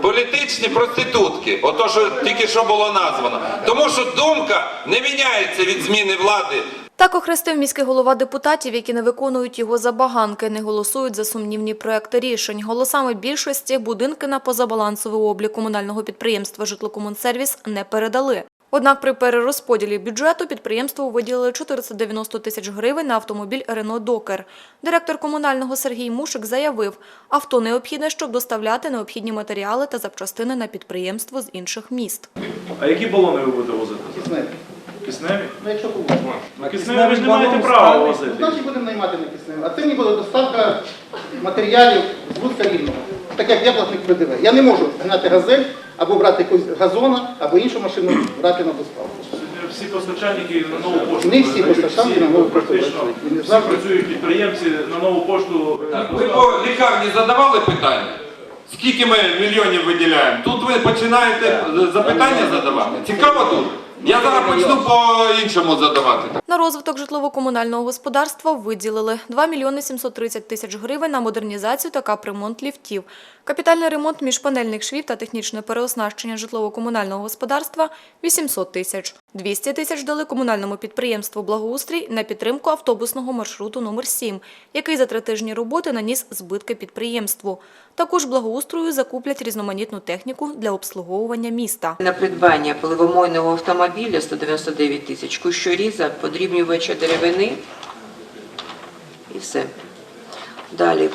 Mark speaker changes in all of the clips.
Speaker 1: Політичні проститутки, ото що тільки що було названо. Тому що думка не міняється від зміни влади.
Speaker 2: Так охрестив міський голова депутатів, які не виконують його забаганки, не голосують за сумнівні проекти рішень. Голосами більшості будинки на позабалансовий облік комунального підприємства «Житлокомунсервіс» не передали. Однак при перерозподілі бюджету підприємству виділили 490 тисяч гривень на автомобіль «Рено Докер». Директор комунального Сергій Мушик заявив, авто необхідне, щоб доставляти необхідні матеріали та запчастини на підприємство з інших міст.
Speaker 3: А які балони ви будете возити?
Speaker 4: Кисневі.
Speaker 3: Кисневі?
Speaker 4: Ну, якщо кого.
Speaker 3: Ну, кисневі ви ж не маєте права возити.
Speaker 4: Значить будемо наймати на кисневі. А це мені буде доставка матеріалів з Луцька рівного. Так як я платник ПДВ. Я не можу гнати газель або брати якусь газона, або іншу машину брати на доставку.
Speaker 3: Всі постачальники на нову пошту.
Speaker 4: Не всі постачальники на нову пошту
Speaker 3: практично.
Speaker 4: працюють. І не
Speaker 3: Всі працюють підприємці на нову пошту.
Speaker 1: Ви по лікарні задавали питання? Скільки ми мільйонів виділяємо? Тут ви починаєте запитання задавати. Цікаво тут? Я зараз почну по-іншому задавати.
Speaker 2: На розвиток житлово-комунального господарства виділили 2 мільйони 730 тисяч гривень на модернізацію та капремонт ліфтів, капітальний ремонт міжпанельних швів та технічне переоснащення житлово-комунального господарства – 800 тисяч. 200 тисяч дали комунальному підприємству «Благоустрій» на підтримку автобусного маршруту номер 7, який за три тижні роботи наніс збитки підприємству. Також «Благоустрою» закуплять різноманітну техніку для обслуговування міста.
Speaker 5: На придбання поливомойного автомобіля 199 тисяч, кущоріза, подрібнювача деревини і все. Далі.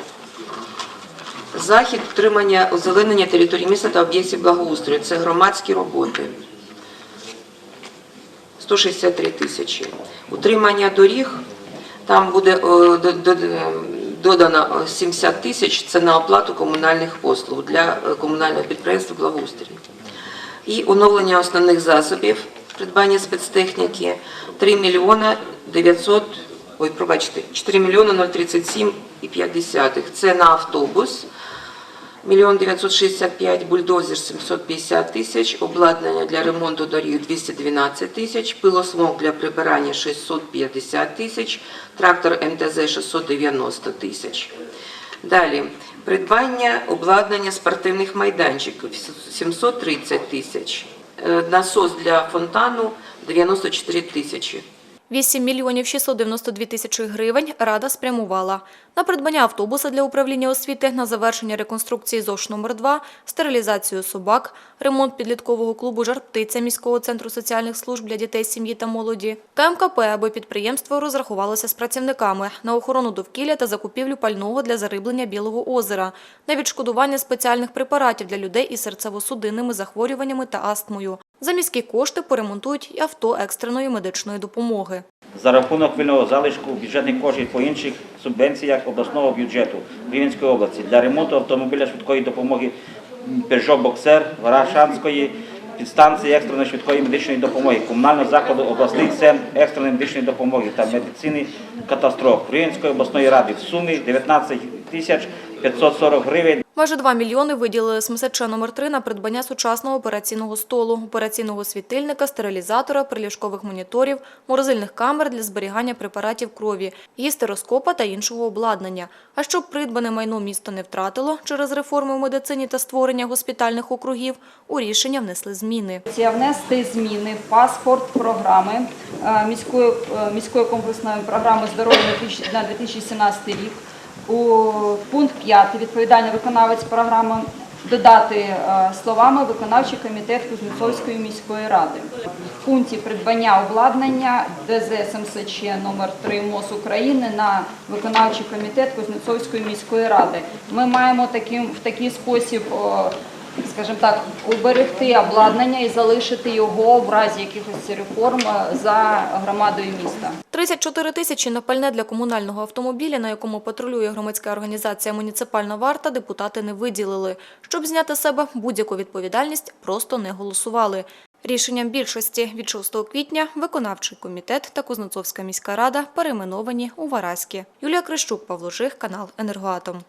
Speaker 5: Захід утримання озеленення території міста та об'єктів благоустрою. Це громадські роботи. 163 тисячі. Утримання доріг, там буде додано 70 тисяч, це на оплату комунальних послуг для е, комунального підприємства благоустрій. І оновлення основних засобів, придбання спецтехніки 3 мільйона 900, ой, пробачте, 4 мільйона 037 і 50. Це на автобус. Мільйон 965, бульдозер 750 тисяч, обладнання для ремонту доріг 212 тисяч, пилосмок для прибирання 650 тисяч, трактор МТЗ 690 тисяч. Далі, придбання обладнання спортивних майданчиків 730 тисяч, насос для фонтану 94 тисячі.
Speaker 2: 8 мільйонів 692 тисячі гривень Рада спрямувала на придбання автобуса для управління освіти, на завершення реконструкції ЗОШ номер 2 стерилізацію собак, ремонт підліткового клубу «Жар-птиця» міського центру соціальних служб для дітей, сім'ї та молоді, та МКП, аби підприємство розрахувалося з працівниками на охорону довкілля та закупівлю пального для зариблення Білого озера, на відшкодування спеціальних препаратів для людей із серцево-судинними захворюваннями та астмою. За міські кошти поремонтують і авто екстреної медичної допомоги.
Speaker 6: за рахунок вільного залишку бюджетних коштів по інших субвенціях обласного бюджету Рівненської області для ремонту автомобіля швидкої допомоги Peugeot Boxer Варашанської підстанції екстреної швидкої медичної допомоги, комунального закладу обласний центр екстреної медичної допомоги та медицини катастроф Рівненської обласної ради в сумі 19 тисяч 540 гривень.
Speaker 2: Майже 2 мільйони виділили СМСЧ номер 3 на придбання сучасного операційного столу, операційного світильника, стерилізатора, приліжкових моніторів, морозильних камер для зберігання препаратів крові, гістероскопа та іншого обладнання. А щоб придбане майно місто не втратило через реформи в медицині та створення госпітальних округів, у рішення внесли зміни.
Speaker 7: Внести зміни в паспорт програми е, міської, е, міської комплексної програми здоров'я на 2000 на 2017 рік. У пункт 5 відповідальний виконавець програми додати е, словами виконавчий комітет Кузнецовської міської ради. В пункті придбання обладнання ДЗ СМСЧ номер 3 МОЗ України на виконавчий комітет Кузнецовської міської ради. Ми маємо таким в такий спосіб. Скажімо так, уберегти обладнання і залишити його в разі якихось реформ е, за громадою міста.
Speaker 2: 34 тисячі на пальне для комунального автомобіля, на якому патрулює громадська організація «Муніципальна варта», депутати не виділили. Щоб зняти з себе будь-яку відповідальність, просто не голосували. Рішенням більшості від 6 квітня виконавчий комітет та Кузнецовська міська рада перейменовані у Вараські. Юлія Крищук, Павло Жих, канал «Енергоатом».